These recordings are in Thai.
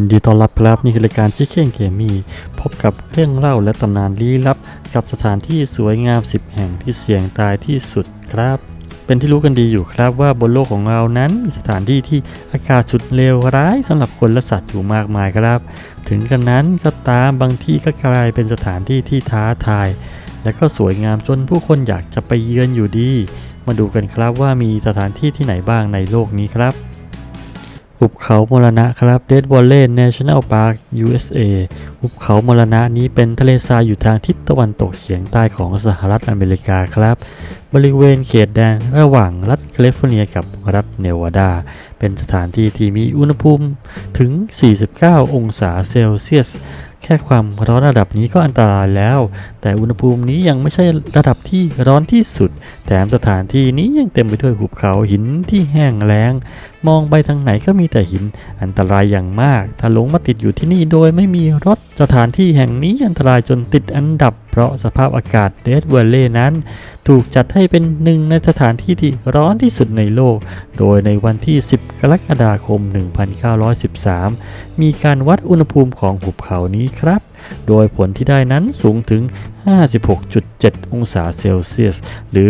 ยินดีต้อนรับครับนี่คือรายการชิคเก้นเกมมี่พบกับเรื่องเล่าและตำนานลี้ลับ กับสถานที่สวยงาม 10 แห่งที่เสี่ยงตายที่สุดครับ เป็นที่รู้กันดีอยู่ครับว่าบนโลกของเรานั้นมีสถานที่ที่อากาศสุดเลวร้ายสำหรับคนและสัตว์อยู่มากมายครับ ถึงกันนั้นก็ตามบางที่ก็กลายเป็นสถานที่ที่ท้าทาย และก็สวยงามจนผู้คนอยากจะไปเยือนอยู่ดี มาดูกันครับว่ามีสถานที่ที่ไหนบ้างในโลกนี้ครับ หุบเขามรณะครับ Dead Valley National Park USA หุบเขามรณะนี้เป็นทะเลทรายอยู่ทางทิศตะวันตกเฉียงใต้ของสหรัฐอเมริกาครับ บริเวณเขตแดนระหว่างรัฐแคลิฟอร์เนียกับรัฐเนวาดา เป็นสถานที่ที่มีอุณหภูมิถึง 49 องศาเซลเซียส แค่ความร้อนระดับนี้ก็อันตรายแล้ว แต่อุณหภูมินี้ยังไม่ใช่ระดับที่ร้อนที่สุด แถมสถานที่นี้ยังเต็มไปด้วยหุบเขาหินที่แห้งแล้ง มองไปทางไหนก็มีแต่หิน อันตรายอย่างมาก ถ้าหลงมาติดอยู่ที่นี่โดยไม่มีรถ สถานที่แห่งนี้อันตรายจนติดอันดับ เพราะสภาพอากาศเดดเวลเล่นั้น ถูกจัดให้เป็นหนึ่งในสถานที่ที่ร้อนที่สุดในโลก โดยในวันที่ 10 กรกฎาคม 1913 มีการวัดอุณหภูมิของหุบเขานี้ครับ โดยผลที่ได้นั้นสูงถึง 56.7 องศาเซลเซียส หรือ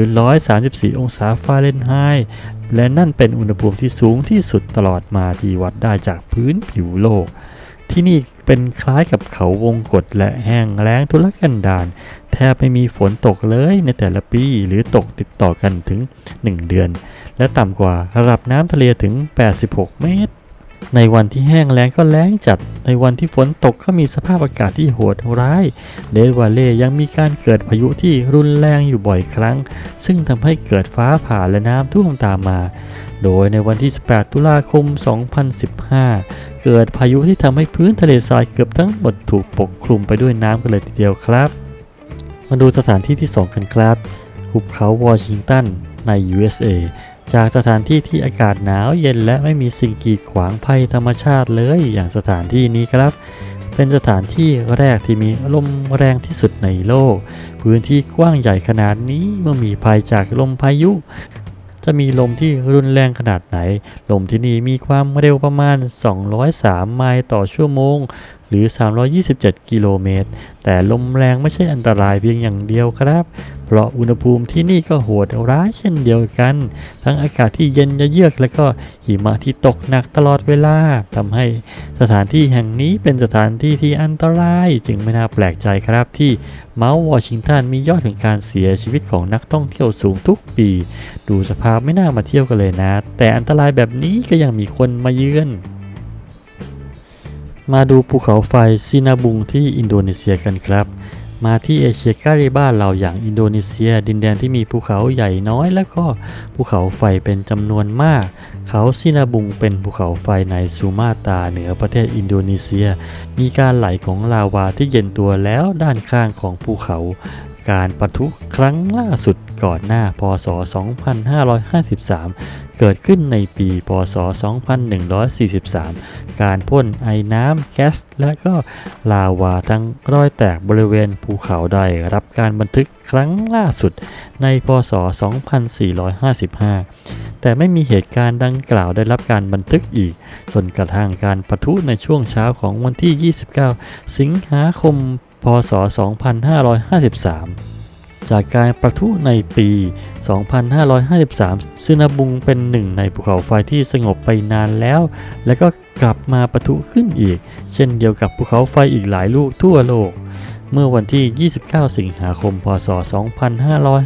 134 องศาฟาเรนไฮต์ และนั่นเป็นอุณหภูมิที่สูงที่สุดตลอดมาที่วัดได้จากพื้นผิวโลก ที่นี่เป็นคล้ายกับเขาวงกฏและแห้งแล้งทุรกันดารแทบไม่มีฝนตกเลยในแต่ละปีหรือตกติดต่อกันถึง 1 เดือน และต่ำกว่าระดับน้ำทะเลถึง 86 เมตร ในวันที่แห้งแล้งก็แล้งจัด ในวันที่ฝนตกก็มีสภาพอากาศที่โหดร้าย เดดวาเล่ยังมีการเกิดพายุที่รุนแรงอยู่บ่อยครั้ง ซึ่งทำให้เกิดฟ้าผ่าและน้ำท่วมตามมา โดยในวันที่ 18 ตุลาคม 2015 เกิดพายุที่ทำให้พื้นทะเลทรายเกือบทั้งหมดถูกปกคลุมไปด้วยน้ำกันเลยทีเดียวครับ มาดูสถานที่ที่ 2 กันครับ หุบเขาวอชิงตันใน USA จากสถานที่ที่อากาศหนาวเย็นและไม่มีสิ่งกีดขวางภัยธรรมชาติเลยอย่างสถานที่นี้ครับ เป็นสถานที่แรกที่มีลมแรงที่สุดในโลก พื้นที่กว้างใหญ่ขนาดนี้เมื่อมีภัยจากลมพายุ จะมีลมที่รุนแรงขนาดไหน ลมที่นี่มีความเร็วประมาณ 203 ไมล์ต่อชั่วโมง หรือ 327 กิโลเมตร แต่ลมแรงไม่ใช่อันตรายเพียงอย่างเดียวครับ เพราะอุณหภูมิที่นี่ก็โหดร้ายเช่นเดียวกัน ทั้งอากาศที่เย็นเยือกและก็หิมะที่ตกหนักตลอดเวลาทำให้สถานที่แห่งนี้เป็นสถานที่ที่อันตราย จึงไม่น่าแปลกใจครับที่เมาส์วอชิงตันมียอดถึงการเสียชีวิตของนักท่องเที่ยวสูงทุกปี ดูสภาพไม่น่ามาเที่ยวกันเลยนะ แต่อันตรายแบบนี้ก็ยังมีคนมาเยือน มาดูภูเขาไฟซินาบุงที่อินโดนีเซียกันครับ มาที่เอเชียใกล้บ้านเราอย่างอินโดนีเซีย ดินแดนที่มีภูเขาใหญ่น้อย และก็ภูเขาไฟเป็นจำนวนมาก เขาซินาบุงเป็นภูเขาไฟในซูมาตาเหนือประเทศอินโดนีเซีย มีการไหลของลาวาที่เย็นตัวแล้วด้านข้างของภูเขา การปะทุครั้งล่าสุดก่อนหน้า พศ 2553 เกิดขึ้นในปี พศ 2143 การพ่นไอ้น้ำแก๊สและก็ลาวาทั้งรอยแตกบริเวณภูเขาได้รับการบันทึกครั้งล่าสุดใน พศ 2455แต่ไม่มีเหตุการณ์ดังกล่าวได้รับการบันทึกอีก จนกระทั่งการปะทุในช่วงเช้าของวันที่ 29 สิงหาคม พศ 2553 จากการประทุในปี 2553 ซึนาบุงเป็นหนึ่งในภูเขาไฟที่สงบไปนานแล้ว แล้วก็กลับมาประทุขึ้นอีก เช่นเดียวกับภูเขาไฟอีกหลายลูกทั่วโลก เมื่อวันที่ 29 สิงหาคม พศ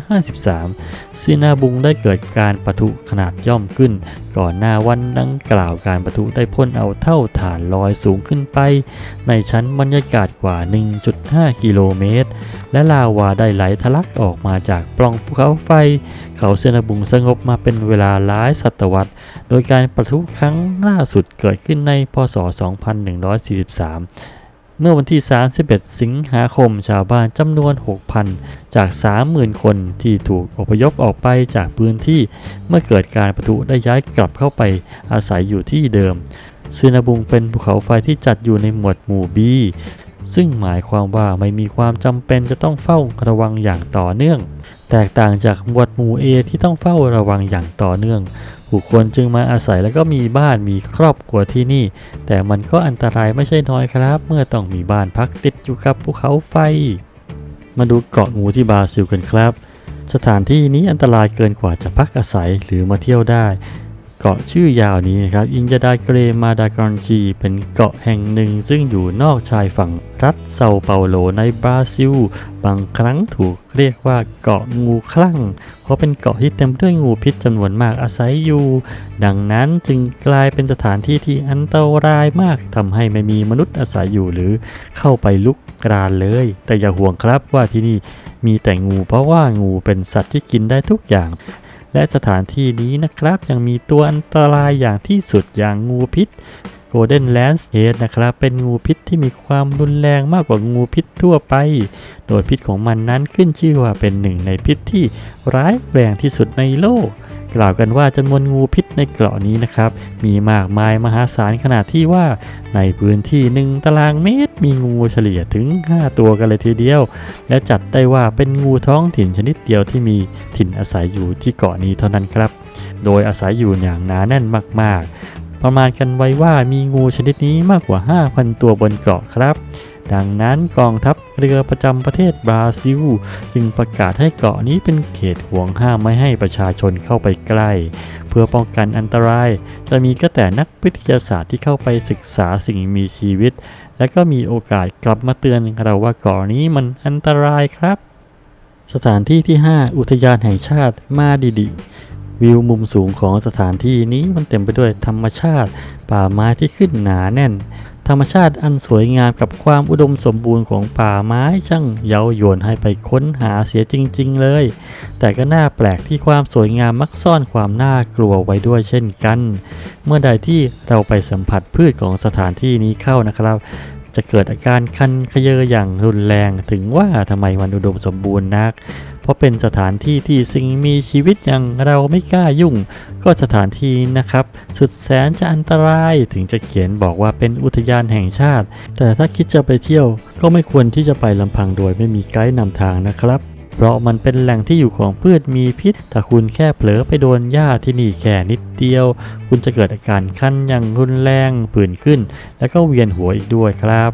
2553 ซีนาบุงได้เกิดการปะทุขนาดย่อมขึ้น ก่อนหน้าวันดังกล่าวการปะทุได้พ่นเอาเท่าฐานลอยสูงขึ้นไป ในชั้นบรรยากาศกว่า 1.5 กิโลเมตร และลาวาได้ไหลทะลักออกมาจากปล่องภูเขาไฟ เขาเซนาบุงสงบมาเป็นเวลาหลายศตวรรษ โดยการประทุครั้งล่าสุดเกิดขึ้นใน พศ 2143 เมื่อวันที่ 31 สิงหาคมชาวบ้านจำนวน 6,000 จาก 30,000 คนที่ถูกอพยพออกไปจากพื้นที่ เมื่อเกิดการประทุได้ย้ายกลับเข้าไปอาศัยอยู่ที่เดิมซึนาบุงเป็นภูเขาไฟที่จัดอยู่ในหมวดหมู่ B ซึ่งหมายความว่าไม่มีความจำเป็นจะต้องเฝ้าระวังอย่างต่อเนื่อง แตกต่างจากหมวดหมู่ A ที่ต้องเฝ้าระวังอย่างต่อเนื่อง หผู้คนจึงมาอาศัยแล้วก็มีบ้านมีครอบครัวที่นี่ แต่มันก็อันตรายไม่ใช่น้อยครับ เมื่อต้องมีบ้านพักติดอยู่กับภูเขาไฟ มาดูเกาะงูที่บราซิลกันครับ สถานที่นี้อันตรายเกินกว่าจะพักอาศัยหรือมาเที่ยวได้ เกาะชื่อยาวนี้นะครับอินยาดาเกรมาดากรอนจีเป็นเกาะแห่งหนึ่ง ซึ่งอยู่นอกชายฝั่งรัฐเซาเปาโลในบราซิล บางครั้งถูกเรียกว่าเกาะงูคลั่ง เพราะเป็นเกาะที่เต็มด้วยงูพิษจำนวนมากอาศัยอยู่ ดังนั้นจึงกลายเป็นสถานที่ที่อันตรายมากทำให้ไม่มีมนุษย์อาศัยอยู่หรือเข้าไปลุกกรานเลย แต่อย่าห่วงครับว่าที่นี่มีแต่งูเพราะว่างูเป็นสัตว์ที่กินได้ทุกอย่าง และสถานที่นี้นะครับ ยังมีตัวอันตรายอย่างที่สุดอย่างงูพิษ Golden Lance Head นะครับ เป็นงูพิษที่มีความรุนแรงมากกว่างูพิษทั่วไป โดยพิษของมันนั้นขึ้นชื่อว่าเป็นหนึ่งในพิษที่ร้ายแรงที่สุดในโลก กล่าวกันว่าจำนวนงูพิษในเกาะนี้นะครับ มีมากมายมหาศาลขนาดที่ว่าในพื้นที่หนึ่งตารางเมตร มีงูเฉลี่ยถึง 5 ตัวกันเลยทีเดียว และจัดได้ว่าเป็นงูท้องถิ่นชนิดเดียวที่มีถิ่นอาศัยอยู่ที่เกาะนี้เท่านั้นครับ โดยอาศัยอยู่อย่างหนาแน่นมาก ๆ ประมาณกันไว้ว่ามีงูชนิดนี้มากกว่า 5,000 ตัวบนเกาะครับ ดังนั้นกองทัพเรือประจำประเทศบราซิล จึงประกาศให้เกาะนี้เป็นเขตห่วงห้ามไม่ให้ประชาชนเข้าไปใกล้ เพื่อป้องกันอันตราย จะมีก็แต่นักวิทยาศาสตร์ที่เข้าไปศึกษาสิ่งมีชีวิต และก็มีโอกาสกลับมาเตือนเราว่าเกาะนี้มันอันตรายครับ สถานที่ที่ 5 อุทยานแห่งชาติมาดิดิวิวมุมสูงของสถานที่นี้มันเต็มไปด้วยธรรมชาติ ป่าไม้ที่ขึ้นหนาแน่น ธรรมชาติอันสวยงามกับความอุดมสมบูรณ์ของป่าไม้ช่างเย้ายวนให้ไปค้นหาเสียจริง ๆ เลย แต่ก็น่าแปลกที่ความสวยงามมักซ่อนความน่ากลัวไว้ด้วยเช่นกัน เมื่อใดที่เราไปสัมผัสพืชของสถานที่นี้เข้านะครับ จะเกิดอาการคันขยเยออย่างรุนแรงถึงว่าทำไมมันอุดมสมบูรณ์นัก เพราะเป็นสถานที่ที่สิ่งมีชีวิตอย่างเราไม่กล้ายุ่ง ก็สถานที่นะครับ สุดแสนจะอันตรายถึงจะเขียนบอกว่าเป็นอุทยานแห่งชาติ แต่ถ้าคิดจะไปเที่ยว ก็ไม่ควรที่จะไปลำพังโดยไม่มีไกด์นำทางนะครับเพราะมันเป็นแหล่งที่อยู่ของพืชมีพิษ ถ้าคุณแค่เผลอไปโดนหญ้าที่นี่แค่นิดเดียว คุณจะเกิดอาการคันอย่างรุนแรงผื่นขึ้น แล้วก็เวียนหัวอีกด้วยครับ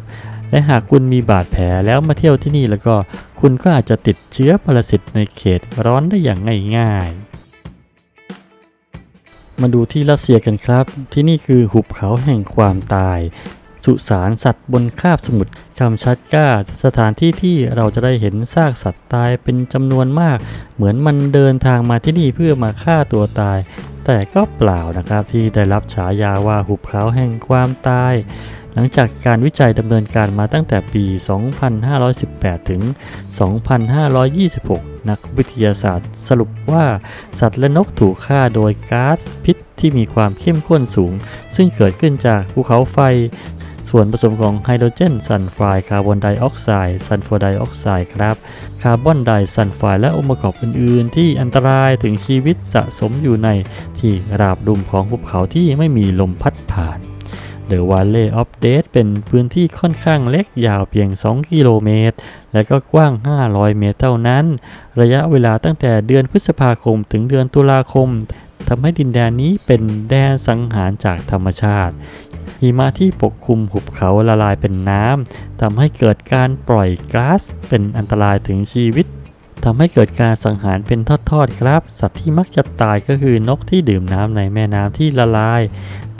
และหากคุณมีบาดแผลแล้วมาเที่ยวที่นี่แล้วก็ คุณก็อาจจะติดเชื้อปรสิตในเขตร้อนได้อย่างง่ายๆ มาดูที่รัสเซียกันครับ ที่นี่คือหุบเขาแห่งความตาย สุสานสัตว์บนคาบสมุทรคำชัดก้า สถานที่ที่เราจะได้เห็นซากสัตว์ตายเป็นจำนวนมาก เหมือนมันเดินทางมาที่นี่เพื่อมาฆ่าตัวตาย แต่ก็เปล่านะครับที่ได้รับฉายาว่าหุบเขาแห่งความตาย หลังจากการวิจัยดำเนินการมาตั้งแต่ปี 2518 ถึง 2526 นักวิทยาศาสตร์ สรุปว่าสัตว์และนกถูกฆ่าโดยก๊าซพิษที่มีความเข้มข้นสูง ซึ่งเกิดขึ้นจากภูเขาไฟ ส่วนผสมของไฮโดรเจนซัลไฟด์คาร์บอนไดออกไซด์ซัลฟอร์ไดออกไซด์ครับ คาร์บอนไดซัลไฟด์และองค์ประกอบอื่น ๆ ที่อันตรายถึงชีวิตสะสมอยู่ในที่ราบดุมของภูเขาที่ไม่มีลมพัดผ่าน The Valley of Death เป็นพื้นที่ค่อนข้างเล็กยาวเพียง 2 กิโลเมตร และก็กว้าง 500 เมตรเท่านั้น ระยะเวลาตั้งแต่เดือนพฤษภาคมถึงเดือนตุลาคมทำให้ดินแดนนี้เป็นแดนสังหารจากธรรมชาติหิมะที่ปกคลุมหุบเขาละลายเป็นน้ำทำให้เกิดการปล่อยก๊าซเป็นอันตรายถึงชีวิต ทำให้เกิดการสังหารเป็นทอดๆครับ สัตว์ที่มักจะตายก็คือนกที่ดื่มน้ำในแม่น้ำที่ละลาย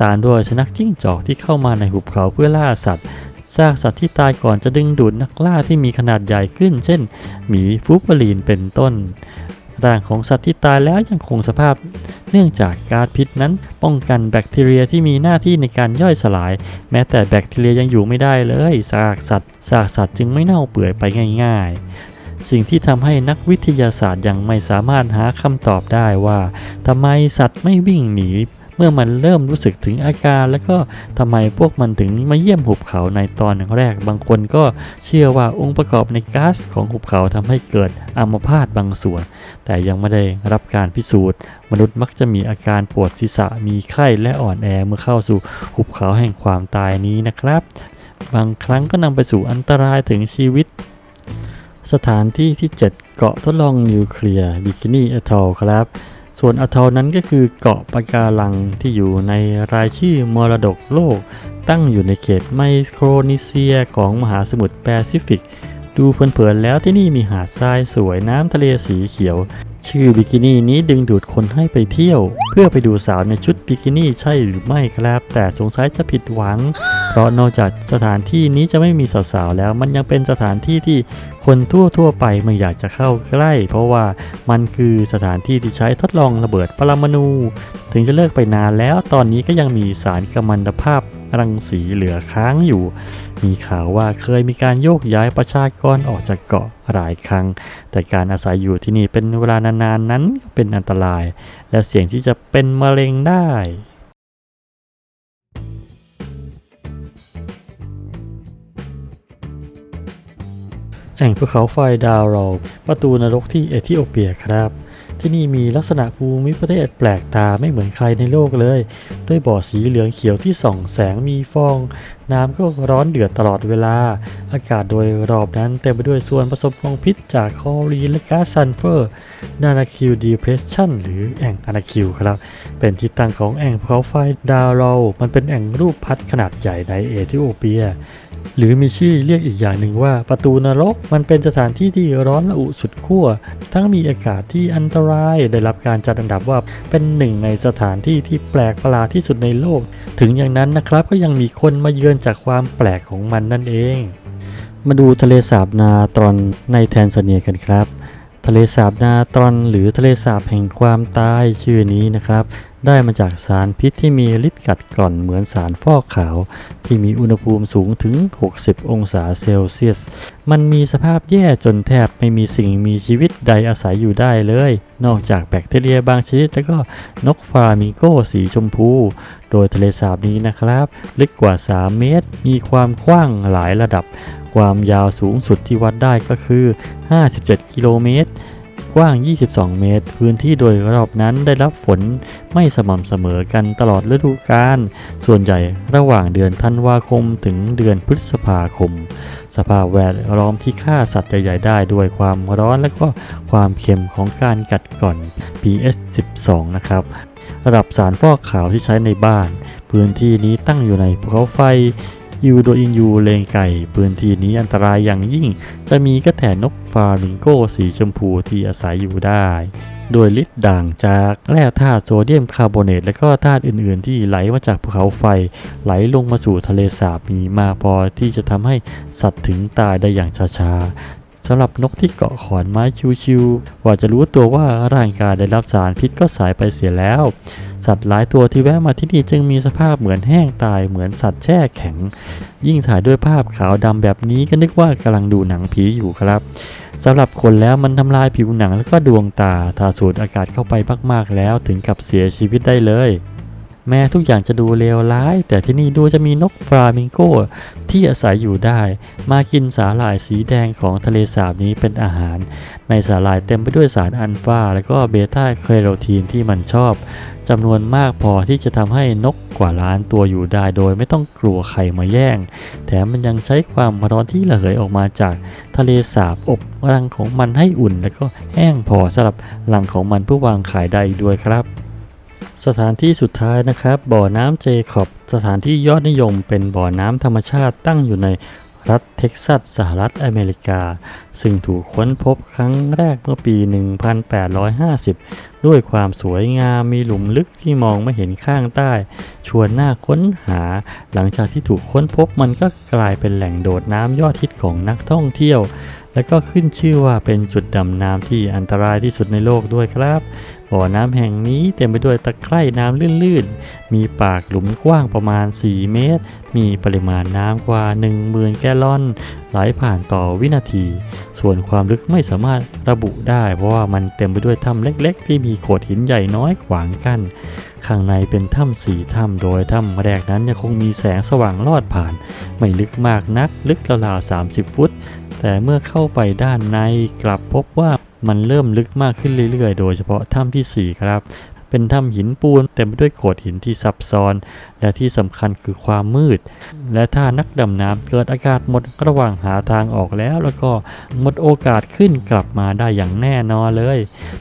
ตามด้วยสุนัขจิ้งจอกที่เข้ามาในหุบเขาเพื่อล่าสัตว์ซากสัตว์ที่ตายก่อนจะดึงดูดนักล่าที่มีขนาดใหญ่ขึ้น เช่น หมีฟูปลีนเป็นต้น ร่างของสัตว์ที่ตายแล้วยังคงสภาพ เนื่องจากกาซพิษนั้นป้องกันแบคทีเรียที่มีหน้าที่ในการย่อยสลาย แม้แต่แบคทีเรียยังอยู่ไม่ได้เลยซากสัตว์ซากสัตว์จึงไม่เน่าเปื่อยไปง่าย ๆ สิ่งที่ทำให้นักวิทยาศาสตร์ยังไม่สามารถหาคำตอบได้ว่าทำไมสัตว์ไม่วิ่งหนี เมื่อมันเริ่มรู้สึกถึงอาการแล้วก็ทำไมพวกมันถึงมาเยี่ยมหุบเขาในตอนแรก บางคนก็เชื่อว่าองค์ประกอบในก๊าซของหุบเขาทำให้เกิดอัมพาตบางส่วน แต่ยังไม่ได้รับการพิสูจน์ มนุษย์มักจะมีอาการปวดศีรษะมีไข้และอ่อนแอเมื่อเข้าสู่หุบเขาแห่งความตายนี้นะครับบางครั้งก็นำไปสู่อันตรายถึงชีวิต สถานที่ที่ 7 เกาะทดลองนิวเคลียร์บิกินี่เอทอลครับ ส่วนอัทอลนั้นก็คือเกาะปะการังที่อยู่ในรายชื่อมรดกโลก ตั้งอยู่ในเขตไมโครนีเซียของมหาสมุทรแปซิฟิก ดูเพลินๆแล้วที่นี่มีหาดทรายสวยน้ำทะเลสีเขียว ชื่อบิกินี่นี้ดึงดูดคนให้ไปเที่ยว เพื่อไปดูสาวในชุดบิกินี่ใช่หรือไม่ครับ แต่สงสัยจะผิดหวัง เพราะนอกจากสถานที่นี้จะไม่มีสาวๆแล้ว มันยังเป็นสถานที่ที่คนทั่วๆไปไม่อยากจะเข้าใกล้ เพราะว่ามันคือสถานที่ที่ใช้ทดลองระเบิดปรมาณูถึงจะเลิกไปนานแล้วตอนนี้ก็ยังมีสารกัมมันตภาพรังสีเหลือค้างอยู่ มีข่าวว่าเคยมีการโยกย้ายประชากรออกจากเกาะหลายครั้ง แต่การอาศัยอยู่ที่นี่เป็นเวลานานๆนั้นเป็นอันตราย และเสี่ยงที่จะเป็นมะเร็งได้ แอ่งภูเขาไฟดาวโรลประตูนรกที่เอธิโอเปียครับ ที่นี่มีลักษณะภูมิประเทศแปลกตาไม่เหมือนใครในโลกเลย ด้วยบ่อสีเหลืองเขียวที่ส่องแสงมีฟอง น้ำก็ร้อนเดือดตลอดเวลา อากาศโดยรอบนั้นเต็มไปด้วยส่วนผสมของพิษจากคอรีนและก๊าซซัลเฟอร์นานาคิวดีเพรสชันหรือแอ่งอานาคิวครับ เป็นที่ตั้งของแอ่งภูเขาไฟดาวโรลมันเป็นแอ่งรูปพัดขนาดใหญ่ในเอธิโอเปีย หรือมีชื่อเรียกอีกอย่างหนึ่งว่าประตูนรก มันเป็นสถานที่ที่ร้อนระอุสุดขั้ว ทั้งมีอากาศที่อันตรายได้รับการจัดอันดับว่าเป็นหนึ่งในสถานที่ที่แปลกประหลาดที่สุดในโลก ถึงอย่างนั้นนะครับก็ยังมีคนมาเยือนจากความแปลกของมันนั่นเอง มาดูทะเลสาบนาตรอนในแทนซาเนียกันครับ ทะเลสาบนาตรอนหรือทะเลสาบแห่งความตายชื่อนี้นะครับ ได้มาจากสารพิษที่มีฤทธิ์กัดกร่อนเหมือนสารฟอกขาว ที่มีอุณหภูมิสูงถึง 60 องศาเซลเซียส มันมีสภาพแย่จนแทบไม่มีสิ่งมีชีวิตใดอาศัยอยู่ได้เลย นอกจากแบคทีเรียบางชนิดแล้วก็นกฟลามิงโกสีชมพู โดยทะเลสาบนี้นะครับ ลึกกว่า 3 เมตร มีความกว้างหลายระดับ ความยาวสูงสุดที่วัดได้ก็คือ 57 กิโลเมตร กว้าง 22 เมตร พื้นที่โดยรอบนั้นได้รับฝนไม่สม่ำเสมอกันตลอดฤดูกาล ส่วนใหญ่ระหว่างเดือนธันวาคมถึงเดือนพฤษภาคม สภาพแวดล้อมที่ฆ่าสัตว์ใหญ่ๆได้ด้วยความร้อนและก็ความเค็มของการกัดกร่อน PS 12 นะครับ ระดับสารฟอกขาวที่ใช้ในบ้าน พื้นที่นี้ตั้งอยู่ในภูเขาไฟ ยูโดอินยูเลงไก่พื้นที่นี้อันตรายอย่างยิ่ง จะมีก็แต่นกฟามิงโกสีชมพูที่อาศัยอยู่ได้ โดยฤทธิ์ด่างจากแร่ธาตุโซเดียมคาร์บอเนตและก็ธาตุอื่นๆ ที่ไหลมาจากภูเขาไฟ ไหลลงมาสู่ทะเลสาบมีมากพอที่จะทำให้สัตว์ถึงตายได้อย่างช้าๆ สำหรับนกที่เกาะขอนไม้ชิวๆกว่าจะรู้ตัวว่าร่างกายได้รับสารพิษก็สายไปเสียแล้ว สัตว์หลายตัวที่แวะมาที่นี่จึงมีสภาพเหมือนแห้งตายเหมือนสัตว์แช่แข็ง ยิ่งถ่ายด้วยภาพขาวดำแบบนี้ก็นึกว่ากำลังดูหนังผีอยู่ครับสำหรับคนแล้วมันทำลายผิวหนังแล้วก็ดวงตา ถ้าสูดอากาศเข้าไปมากๆแล้วถึงกับเสียชีวิตได้เลย แม้ทุกอย่างจะดูเลวร้าย แต่ที่นี่ดูจะมีนกฟลามิงโกที่อาศัยอยู่ได้ มากินสาหร่ายสีแดงของทะเลสาบนี้เป็นอาหาร ในสาหร่ายเต็มไปด้วยสารอัลฟาและก็เบต้าแคโรทีนที่มันชอบจำนวนมากพอที่จะทำให้นกกว่าล้านตัวอยู่ได้โดยไม่ต้องกลัวใครมาแย่ง แถมมันยังใช้ความร้อนที่ระเหยออกมาจากทะเลสาบอบรังของมันให้อุ่น และก็แห้งพอสำหรับรังของมันเพื่อวางขายได้ด้วยครับ สถานที่สุดท้ายนะครับ บ่อน้ำเจคอบ สถานที่ยอดนิยมเป็นบ่อน้ำธรรมชาติตั้งอยู่ในรัฐเท็กซัสสหรัฐอเมริกา ซึ่งถูกค้นพบครั้งแรกเมื่อปี 1850 ด้วยความสวยงามมีหลุมลึกที่มองไม่เห็นข้างใต้ ชวนน่าค้นหา หลังจากที่ถูกค้นพบมันก็กลายเป็นแหล่งโดดน้ำยอดฮิตของนักท่องเที่ยว และก็ขึ้นชื่อว่าเป็นจุดดำน้ำที่อันตรายที่สุดในโลกด้วยครับ บ่อน้ำแห่งนี้เต็มไปด้วยตะไคร่น้ำลื่นๆ มีปากหลุมกว้างประมาณ 4 เมตร มีปริมาณน้ำกว่า 10,000 แกลลอน ไหลผ่านต่อวินาที ส่วนความลึกไม่สามารถระบุได้ เพราะว่ามันเต็มไปด้วยถ้ำเล็กๆ ที่มีโขดหินใหญ่น้อยขวางกัน้นข้างในเป็นถ้ำสีถ้ำโดยถ้ำแรกนั้นยังคงมีแสงสว่างลอดผ่าน ไม่ลึกมากนักลึกราวๆ30 ฟุต แต่เมื่อเข้าไปด้านในกลับพบว่ามันเริ่มลึกมากขึ้นเรื่อยๆ โดยเฉพาะถ้ำที่ 4 ครับ เป็นถ้ำหินปูนเต็มไปด้วยโขดหินที่ซับซ้อน และที่สำคัญคือความมืด และถ้านักดำน้ำเกิดอากาศหมดระหว่างหาทางออกแล้ว แล้วก็หมดโอกาสขึ้นกลับมาได้อย่างแน่นอนเลย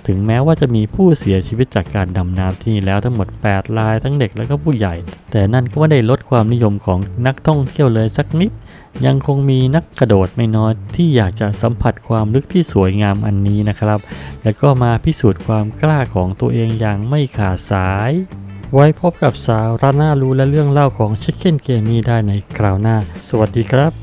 ถึงแม้ว่าจะมีผู้เสียชีวิตจากการดำน้ำที่นี่แล้วทั้งหมด 8 รายทั้งเด็กและก็ผู้ใหญ่ แต่นั่นก็ไม่ได้ลดความนิยมของนักท่องเที่ยวเลยสักนิด ยังคงมีนักกระโดดไม่น้อยที่อยากจะสัมผัสความลึกที่สวยงามอันนี้นะครับ และก็มาพิสูจน์ความกล้าของตัวเองอย่างไม่ขาดสาย ไว้พบกับสาวราน่ารู้และเรื่องเล่าของ Chicken Game ได้ในคราวหน้า สวัสดีครับ